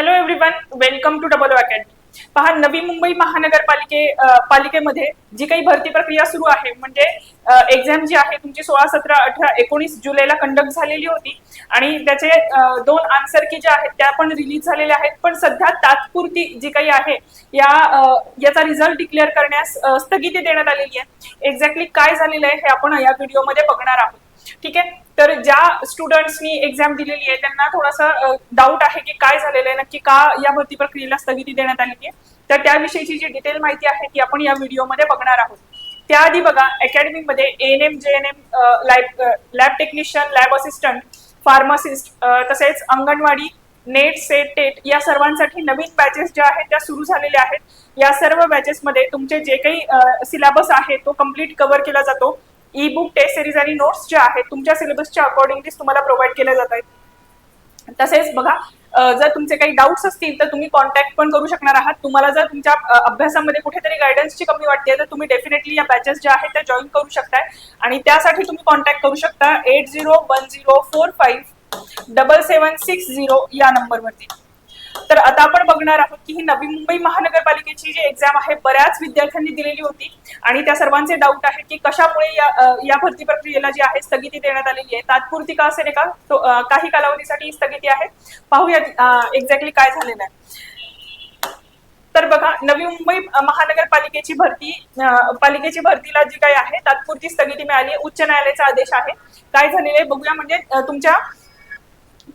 Hello everyone welcome to double academy पहा नवी मुंबई महानगरपालिके पालिकेमध्ये जी काही भरती प्रक्रिया सुरू आहे म्हणजे एक्झाम जी आहे तुमची सोळा सतरा अठरा एकोणीस जुलैला कंडक्ट झालेली होती. आणि त्याचे दोन आन्सर की ज्या आहेत त्या पण रिलीज झालेल्या आहेत. पण सध्या तात्पुरती जी काही आहे या याचा रिझल्ट डिक्लेअर करण्यास स्थगिती देण्यात आलेली आहे. एक्झॅक्टली काय झालेलं आहे हे आपण या व्हिडिओमध्ये बघणार आहोत. ठीक आहे? तर ज्या स्टुडंट्सनी एक्झाम दिलेली आहे त्यांना थोडासा डाऊट आहे की काय झालेलं आहे नक्की का या भरती प्रक्रियेला स्थगिती देण्यात आलेली आहे? तर त्याविषयीची जी डिटेल माहिती आहे ती आपण या व्हिडिओमध्ये बघणार आहोत. त्याआधी बघा अकॅडमीमध्ये N M J N M lab lab technician lab assistant pharmacist तसेच अंगणवाडी नेट सेट टेट या सर्वांसाठी नवीन बॅचेस ज्या आहेत त्या सुरू झालेल्या आहेत. या सर्व बॅचेसमध्ये तुमचे जे काही सिलेबस आहे तो कंप्लीट कव्हर केला जातो. ई बुक टेस्ट सिरीज आणि नोट्स ज्या आहेत तुमच्या सिलेबसच्या अकॉर्डिंगलीच तुम्हाला प्रोव्हाइड केल्या जात आहेत. तसेच बघा जर तुमचे काही डाऊट्स असतील तर तुम्ही कॉन्टॅक्ट पण करू शकणार आहात. तुम्हाला जर तुमच्या अभ्यासामध्ये कुठेतरी गायडन्सची कमी वाटते तर तुम्ही डेफिनेटली या बॅचेस ज्या आहेत त्या जॉईन करू शकताय. आणि त्यासाठी तुम्ही कॉन्टॅक्ट करू शकता eight zero one zero four five double seven six zero या नंबरवरती तर आता आपण बघणार आहोत की ही नवी मुंबई महानगरपालिकेची जी एक्झाम आहे बऱ्याच विद्यार्थ्यांनी दिलेली होती. आणि त्या सर्वांचे डाऊट आहे की कशामुळे या या भरती प्रक्रियेला जी आहे स्थगिती देण्यात आलेली आहे. तात्पुरती का असेल का? तो, काही कालावधीसाठी ही स्थगिती आहे. पाहूया एक्झॅक्टली काय झालेलं आहे. तर बघा नवी मुंबई महानगरपालिकेची भरती पालिकेची भरतीला जी काही आहे तात्पुरती स्थगिती मिळाली आहे. उच्च न्यायालयाचा आदेश आहे. काय झालेलं आहे? बघूया म्हणजे तुमच्या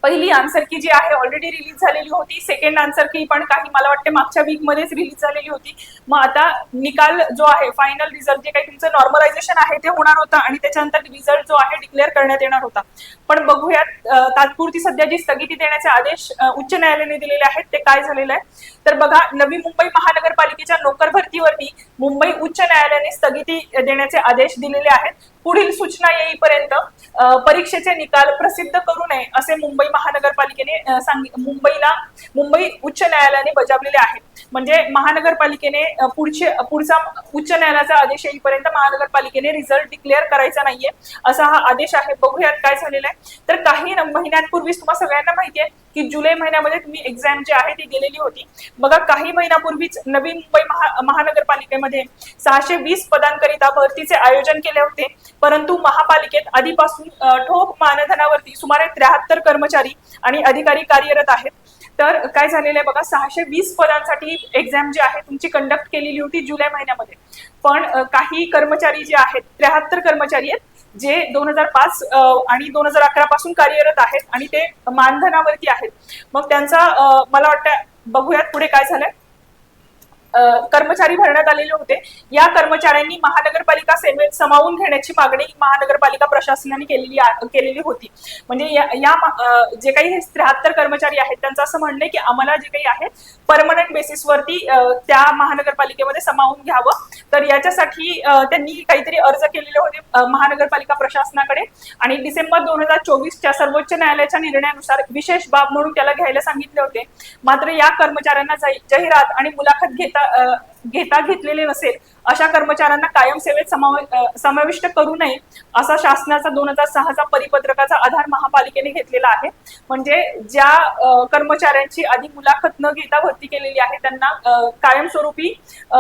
पहिली आन्सर की जी आहे ऑलरेडी रिलीज झालेली होती. सेकंड आन्सर की पण काही मला वाटते मागच्या वीक मध्येच रिलीज झालेली होती. मग आता निकाल जो आहे फायनल रिझल्ट जे काही तुमचं नॉर्मलायझेशन आहे ते होणार होतं आणि त्याच्यानंतर रिझल्ट जो आहे डिक्लेअर करण्यात येणार होता. पण बघूयात तात्पुरती सध्या जी स्थगिती देण्याचे आदेश उच्च न्यायालयाने दिलेले आहेत ते काय झालेलं आहे? तर बघा नवी मुंबई महानगरपालिकेच्या नोकर भरतीवरती मुंबई उच्च न्यायालयाने स्थगिती देण्याचे आदेश दिलेले आहेत. पुढील सूचना येईपर्यंत परीक्षेचे निकाल प्रसिद्ध करू नये असे मुंबई महानगरपालिकेने अ, मुंबईला मुंबई उच्च न्यायालयाने बजावलेले आहेत. म्हणजे महानगरपालिकेने पुढचे पुढचा उच्च न्यायालयाचा आदेश येईपर्यंत महानगरपालिकेने रिझल्ट डिक्लेअर करायचा नाहीये असा हा आदेश आहे. बघूयात काय झालेला आहे. तर काही महिन्यांपूर्वीच तुम्हाला सगळ्यांना माहिती आहे की जुलै महिन्यामध्ये तुम्ही एक्झाम जी आहे ती गेलेली होती. बघा काही महिन्यापूर्वीच नवी मुंबई महा महानगरपालिकेमध्ये सहाशे वीस पदांकरिता भरतीचे आयोजन केले होते. परंतु महापालिकेत आधीपासून ठोक मानधनावरती सुमारे त्र्याहत्तर कर्मचारी आणि अधिकारी कार्यरत आहेत. तर काय झालेलं आहे बघा सहाशे वीस पदांसाठी एक्झाम जी आहे तुमची कंडक्ट केलेली होती जुलै महिन्यामध्ये. पण काही कर्मचारी जे आहेत त्र्याहत्तर कर्मचारी आहेत जे दोन हजार पाच आणि दोन हजार अकरा पासून कार्यरत आहेत आणि ते मानधनावरती आहेत. मग त्यांचा मला वाटतं बघूयात पुढे काय झालंय. कर्मचारी भरण्यात आलेले होते. या कर्मचाऱ्यांनी महानगरपालिका सेवेत सामावून घेण्याची मागणी महानगरपालिका प्रशासनाने केलेली केलेली होती. म्हणजे या या जे काही हे त्र्याहत्तर कर्मचारी आहेत त्यांचं असं म्हणणं आहे की आम्हाला जे काही आहे परमनंट बेसिसवरती त्या महानगरपालिकेमध्ये सामावून घ्यावं. तर याच्यासाठी त्यांनी काहीतरी अर्ज केलेले होते महानगरपालिका प्रशासनाकडे. आणि डिसेंबर दोन हजार चोवीसच्या सर्वोच्च न्यायालयाच्या निर्णयानुसार विशेष बाब म्हणून त्याला घ्यायला सांगितले होते. मात्र या कर्मचाऱ्यांना जाहिरात आणि मुलाखत घेता 呃 घेता घेतलेले नसेल अशा कर्मचाऱ्यांना कायम सेवेत समाविष्ट करू नये असा शासनाचा दोन हजार सहाचा परिपत्रकाचा आधार महापालिकेने घेतलेला आहे. म्हणजे ज्या कर्मचाऱ्यांची आधी मुलाखत न घेता भरती केलेली आहे त्यांना कायमस्वरूपी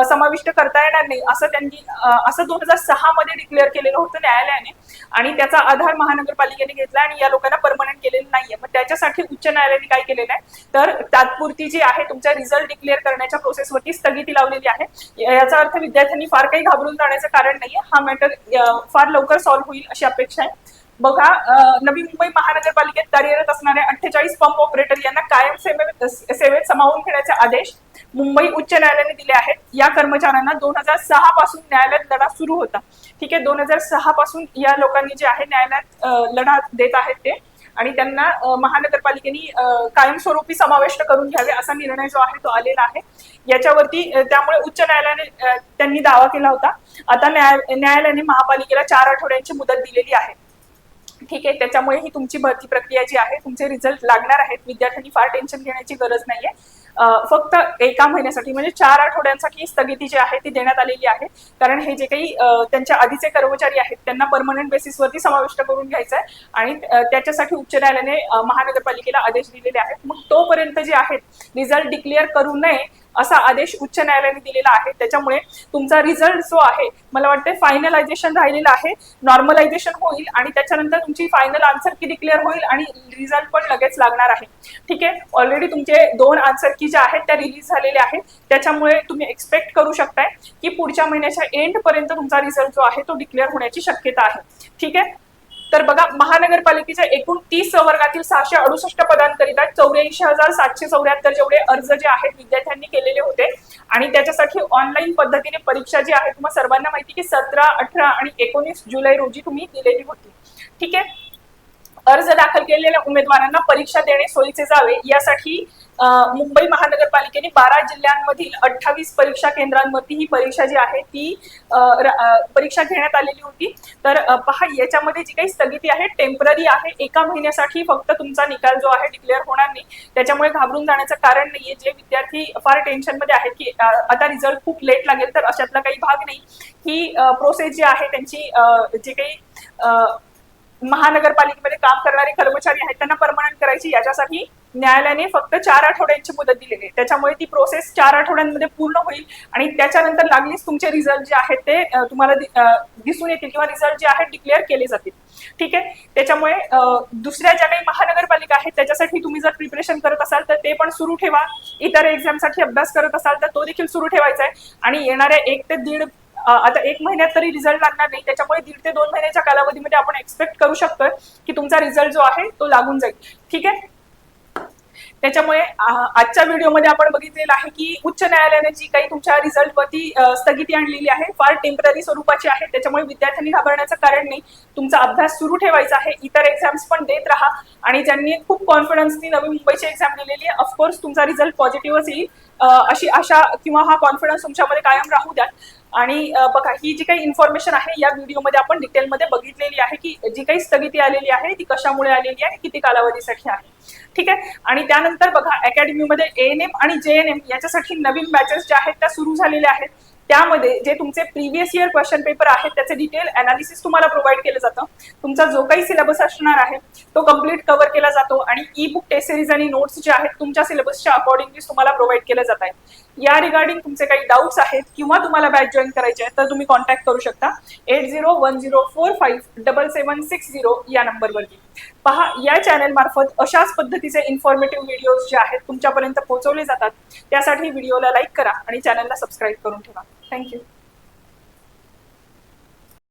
समाविष्ट करता येणार नाही असं त्यांनी असं दोन हजार सहा मध्ये डिक्लेअर केलेलं होतं न्यायालयाने. आणि त्याचा आधार महानगरपालिकेने घेतला आणि या लोकांना परमनंट केलेलं नाहीये. मग त्याच्यासाठी उच्च न्यायालयाने काय केलेलं आहे? तर तात्पुरती जी आहे तुमच्या रिझल्ट डिक्लेअर करण्याच्या प्रोसेसवरती स्थगिती लावलेली आहे. याचा अर्थ विद्यार्थ्यांनी फार काही घाबरून जाण्याचं कारण नाहीये. हा मॅटर फार लवकर सॉल्व्ह होईल अशी अपेक्षा आहे. बघा नवी मुंबई महानगरपालिकेत कार्यरत असणाऱ्या अठ्ठेचाळीस पंप ऑपरेटर यांना कायम सेवेत सेवेत समावून घेण्याचे आदेश मुंबई उच्च न्यायालयाने दिले आहेत. या कर्मचाऱ्यांना दोन हजार सहा पासून न्यायालयात लढा सुरू होता. ठीक आहे दोन हजार सहा पासून या लोकांनी जे आहे न्यायालयात लढा देत आहेत ते. आणि त्यांना महानगरपालिकेने कायमस्वरूपी समाविष्ट करून घ्यावे असा निर्णय जो आहे तो आलेला आहे. याच्यावरती त्यामुळे उच्च न्यायालयाने त्यांनी दावा केला होता. आता न्याय न्यायालयाने महापालिकेला चार आठवड्यांची मुदत दिलेली आहे. ठीक आहे त्याच्यामुळे ही तुमची भरती प्रक्रिया जी आहे तुमचे रिझल्ट लागणार आहेत. विद्यार्थ्यांनी फार टेन्शन घेण्याची गरज नाहीये. फक्त एका महिन्यासाठी म्हणजे चार आठवड्यांसाठी स्थगिती जी आहे ती देण्यात आलेली आहे. कारण हे जे काही त्यांच्या आधीचे कर्मचारी आहेत त्यांना परमनंट बेसिसवरती समाविष्ट करून घ्यायचं आहे आणि त्याच्यासाठी उच्च न्यायालयाने महानगरपालिकेला आदेश दिलेले आहेत. मग तोपर्यंत जे आहेत रिझल्ट डिक्लेअर करू नये असा आदेश उच्च न्यायालयाने दिलेला आहे. त्याच्यामुळे तुमचा रिझल्ट जो आहे मला वाटते फायनलायझेशन राहिलेलं आहे. नॉर्मलायझेशन होईल आणि त्याच्यानंतर तुमची फायनल आन्सर की डिक्लेअर होईल आणि रिझल्ट पण लगेच लागणार आहे. ठीक आहे? ऑलरेडी तुमचे दोन आन्सर की ज्या आहेत त्या रिलीज झालेल्या आहेत. त्याच्यामुळे तुम्ही एक्सपेक्ट करू शकताय की पुढच्या महिन्याच्या एंड पर्यंत तुमचा रिझल्ट जो आहे तो डिक्लेअर होण्याची शक्यता आहे. ठीक आहे? तर बघा महानगरपालिकेच्या एकूण तीस वर्गातील सहाशे अडुसष्ट पदांकरिता चौऱ्याऐंशी हजार सातशे चौऱ्याहत्तर जेवढे अर्ज जे आहेत विद्यार्थ्यांनी केलेले होते. आणि त्याच्यासाठी ऑनलाईन पद्धतीने परीक्षा जी आहे तुम्हाला सर्वांना माहिती की सतरा अठरा आणि एकोणीस जुलै रोजी तुम्ही दिलेली होती. ठीक आहे? अर्ज दाखल केलेल्या उमेदवारांना परीक्षा देणे सोयीचे जावे यासाठी मुंबई महानगरपालिकेने बारा जिल्ह्यांमधील अठ्ठावीस परीक्षा केंद्रांवरती ही परीक्षा जी आहे ती परीक्षा घेण्यात आलेली होती. तर पहा याच्यामध्ये जी काही स्थगिती आहे टेंपररी आहे. एका महिन्यासाठी फक्त तुमचा निकाल जो आहे डिक्लेअर होणार नाही. त्याच्यामुळे घाबरून जाण्याचं कारण नाहीये. जे विद्यार्थी फार टेन्शनमध्ये आहेत की आता रिझल्ट खूप लेट लागेल तर अशातला काही भाग नाही. ही प्रोसेस जी आहे त्यांची जे काही महानगरपालिकेमध्ये काम करणारे कर्मचारी आहेत त्यांना परमनंट करायची. याच्यासाठी न्यायालयाने फक्त चार आठवड्यांची मुदत दिलेली आहे. त्याच्यामुळे ती प्रोसेस चार आठवड्यांमध्ये पूर्ण होईल आणि त्याच्यानंतर लागलीच तुमचे रिझल्ट जे आहेत ते तुम्हाला दिसून येतील किंवा रिझल्ट जे आहेत डिक्लेअर केले जातील. ठीक आहे? त्याच्यामुळे अं, दुसऱ्या ज्या काही महानगरपालिका आहेत त्याच्यासाठी तुम्ही जर प्रिपरेशन करत असाल तर ते पण सुरू ठेवा. इतर एक्झामसाठी अभ्यास करत असाल तर तो देखील सुरू ठेवायचा आहे. आणि येणाऱ्या एक ते दीड आता एक महिन्यात तरी रिझल्ट लागणार नाही. त्याच्यामुळे दीड ते दोन महिन्याच्या कालावधीमध्ये आपण एक्सपेक्ट करू शकतोय की तुमचा रिझल्ट जो आहे तो लागून जाईल. ठीक आहे? त्याच्यामुळे आजच्या व्हिडिओमध्ये आपण बघितलेलं आहे की उच्च न्यायालयाने जी काही तुमच्या रिझल्टवरती स्थगिती आणलेली आहे फार टेंपररी स्वरूपाची आहे. त्याच्यामुळे विद्यार्थ्यांनी घाबरण्याचं कारण नाही. तुमचा अभ्यास सुरू ठेवायचा आहे. इतर एक्झाम्स पण देत राहा. आणि ज्यांनी खूप कॉन्फिडन्सनी नवी मुंबईची एक्झाम दिलेली आहे ऑफकोर्स तुमचा रिझल्ट पॉझिटिव्हच येईल. अशी आशा किंवा हा कॉन्फिडन्स तुमच्यामध्ये कायम राहू द्या आणि बघा ही जी काही इन्फॉर्मेशन आहे या व्हिडिओमध्ये आपण डिटेलमध्ये बघितलेली आहे की जी काही स्थगिती आलेली आहे ती कशामुळे आलेली आहे किती कालावधीसाठी आहे. ठीक आहे? आणि त्यानंतर बघा अकॅडमीमध्ये एन एम आणि जे एन एम याच्यासाठी नवीन बॅचेस ज्या आहेत त्या सुरू झालेल्या आहेत. त्यामध्ये जे तुमचे प्रिव्हियस इयर क्वेश्चन पेपर आहेत त्याचे डिटेल अनालिसिस तुम्हाला प्रोव्हाइड केलं जातं. तुमचा जो काही सिलेबस असणार आहे तो कंप्लीट कव्हर केला जातो. आणि ई बुक टेस्ट सिरीज आणि नोट्स जे आहेत तुमच्या सिलेबसच्या अकॉर्डिंगली तुम्हाला प्रोव्हाइड केले जात आहेत या रिगार्डिंग तुमचे काही डाऊट्स आहेत किंवा तुम्हाला बॅच जॉईन करायचे आहेत तर तुम्ही कॉन्टॅक्ट करू शकता. Eight zero one zero four five double seven six zero या नंबरवरती पहा या चॅनल मार्फत अशाच पद्धतीचे इन्फॉर्मेटिव्ह व्हिडिओज जे आहेत तुमच्यापर्यंत पोहोचवले जातात. त्यासाठी व्हिडिओला लाईक करा आणि चॅनलला सबस्क्राईब करून ठेवा. थँक्यू